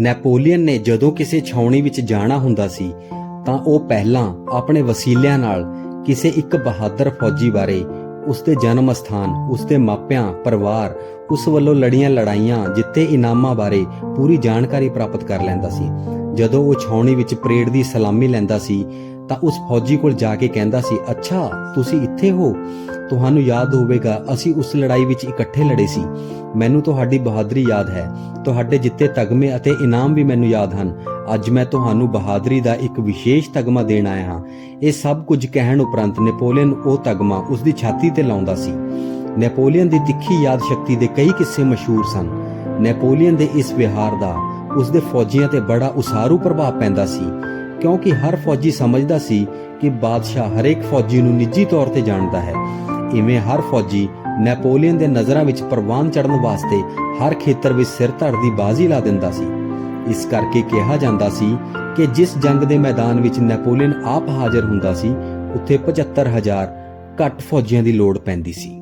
Napoleon ਨੇ ਜਦੋਂ ਕਿਸੇ ਛਾਉਣੀ ਵਿੱਚ ਜਾਣਾ ਹੁੰਦਾ ਸੀ, ਤਾਂ ਉਹ ਪਹਿਲਾਂ ਆਪਣੇ ਵਸੀਲਿਆਂ ਨਾਲ ਕਿਸੇ ਇੱਕ ਬਹਾਦਰ ਫੌਜੀ ਬਾਰੇ, ਉਸਦੇ ਜਨਮ ਸਥਾਨ ਉਸਦੇ ਮਾਪਿਆਂ, ਪਰਿਵਾਰ, ਉਸ ਵੱਲੋਂ ਲੜੀਆਂ ਲੜਾਈਆਂ, ਜਿੱਤੇ ਇਨਾਮਾਂ ਬਾਰੇ ਪੂਰੀ ਜਾਣਕਾਰੀ ਪ੍ਰਾਪਤ ਕਰ ਲੈਂਦਾ ਸੀ। ਜਦੋਂ ਉਹ ਛਾਉਣੀ ਵਿੱਚ ਪਰੇਡ ਦੀ ਸਲਾਮੀ ਲੈਂਦਾ ਸੀ ਤਾਂ ਉਸ ਫੌਜੀ ਕੋਲ ਜਾ ਕੇ ਕਹਿੰਦਾ ਸੀ, ਅੱਛਾ, ਤੁਸੀਂ ਇੱਥੇ ਹੋ। ਤੁਹਾਨੂੰ ਯਾਦ ਹੋਵੇਗਾ, ਅਸੀਂ ਉਸ ਲੜਾਈ ਵਿੱਚ ਇਕੱਠੇ ਲੜੇ ਸੀ। ਮੈਨੂੰ ਤੁਹਾਡੀ ਬਹਾਦਰੀ ਯਾਦ ਹੈ। ਤੁਹਾਡੇ ਜਿੱਤੇ ਤਗਮੇ ਅਤੇ ਇਨਾਮ ਵੀ ਮੈਨੂੰ ਯਾਦ ਹਨ। ਅੱਜ ਮੈਂ ਤੁਹਾਨੂੰ ਬਹਾਦਰੀ ਦਾ ਇੱਕ ਵਿਸ਼ੇਸ਼ ਤਗਮਾ ਦੇਣ ਆਇਆ ਹਾਂ। ਇਹ ਸਭ ਕੁਝ ਕਹਿਣ ਉਪਰੰਤ ਨੈਪੋਲੀਅਨ ਉਹ ਤਗਮਾ ਉਸ ਦੀ ਛਾਤੀ ਤੇ ਲਾਉਂਦਾ ਸੀ। ਨੈਪੋਲੀਅਨ ਦੀ ਤਿੱਖੀ ਯਾਦ ਸ਼ਕਤੀ ਦੇ ਕਈ ਕਿੱਸੇ ਮਸ਼ਹੂਰ ਸਨ। ਨੈਪੋਲੀਅਨ ਦੇ ਇਸ ਵਿਹਾਰ ਦਾ, ਉਸ ਦੇ ਫੌਜੀਆਂ ਤੇ ਬੜਾ ਉਸਾਰੂ ਪ੍ਰਭਾਵ ਪੈਂਦਾ ਸੀ। ਕਿਉਂਕਿ ਹਰ ਫੌਜੀ ਸਮਝਦਾ ਸੀ ਕਿ ਬਾਦਸ਼ਾਹ ਹਰੇਕ ਫੌਜੀ ਨੂੰ ਨਿੱਜੀ ਤੌਰ ਤੇ ਜਾਣਦਾ ਹੈ। ਇਵੇਂ ਹਰ ਫੌਜੀ ਨੈਪੋਲੀਅਨ ਦੇ ਨਜ਼ਰਾਂ ਵਿੱਚ ਪ੍ਰਵਾਨ ਚੜਨ ਵਾਸਤੇ ਹਰ ਖੇਤਰ ਵਿੱਚ ਸਿਰ ਧੜ ਦੀ ਬਾਜ਼ੀ ਲਾ ਦਿੰਦਾ ਸੀ। ਇਸ ਕਰਕੇ ਕਿਹਾ ਜਾਂਦਾ ਸੀ ਕਿ ਜਿਸ ਜੰਗ ਦੇ ਮੈਦਾਨ ਵਿੱਚ ਨੈਪੋਲੀਅਨ ਆਪ ਹਾਜ਼ਰ ਹੁੰਦਾ ਸੀ, ਉੱਥੇ 75000 ਘੱਟ ਫੌਜੀਆਂ ਦੀ ਲੋੜ ਪੈਂਦੀ ਸੀ।